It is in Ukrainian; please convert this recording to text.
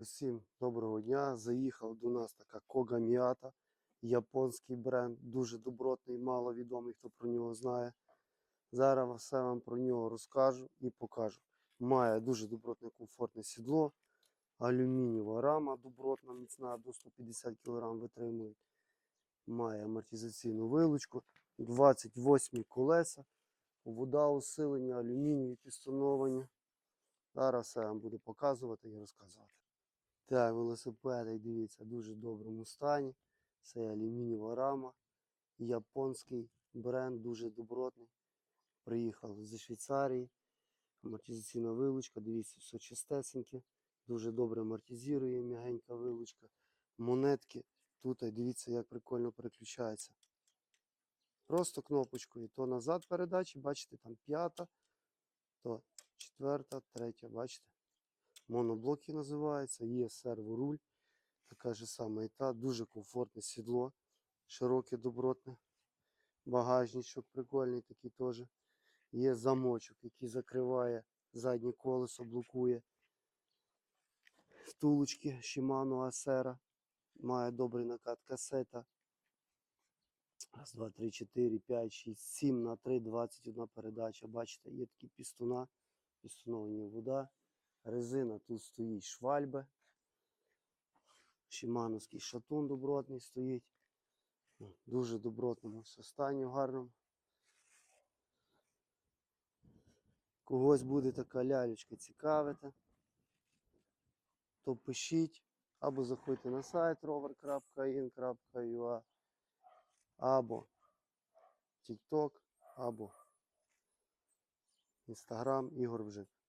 Всім доброго дня. Заїхав до нас така Кога Міата, японський бренд, дуже добротний, мало відомий, хто про нього знає. Зараз все вам про нього розкажу і покажу. Має дуже добротне комфортне сідло, алюмінієва рама добротна, міцна, до 150 кг витримує. Має амортизаційну вилучку, 28 колеса, вода усилення, алюмінієві підстановані. Зараз все вам буду показувати і розказувати. Так, велосипедик, дивіться, в дуже доброму стані. Це алюмінієва рама. Японський бренд, дуже добротний. Приїхав зі Швейцарії. Амортизаційна вилучка, дивіться, все чистесеньке. Дуже добре амортизує, м'ягенька вилучка. Монетки. Тут дивіться, як прикольно переключається. Просто кнопочкою. То назад передачі, бачите, там п'ята, то четверта, третя, бачите? Моноблоки називається, є серворуль, така ж сама і та, дуже комфортне сідло, широке, добротне, багажничок прикольний такий теж. Є замочок, який закриває заднє колесо, блокує. Втулочки Shimano Acera. Має добрий накат касета. Раз, два, три, чотири, п'ять, шість, сім на три, 21 передача. Бачите, є такі пістуна, пістуновані вода. Резина тут стоїть швальбе. Шимановський шатун добротний стоїть. Ну, Дуже добротному стані гарному. Когось буде така лялечка цікавити, то пишіть або заходьте на сайт rover.in.ua або TikTok, або Instagram Ігор Вжик.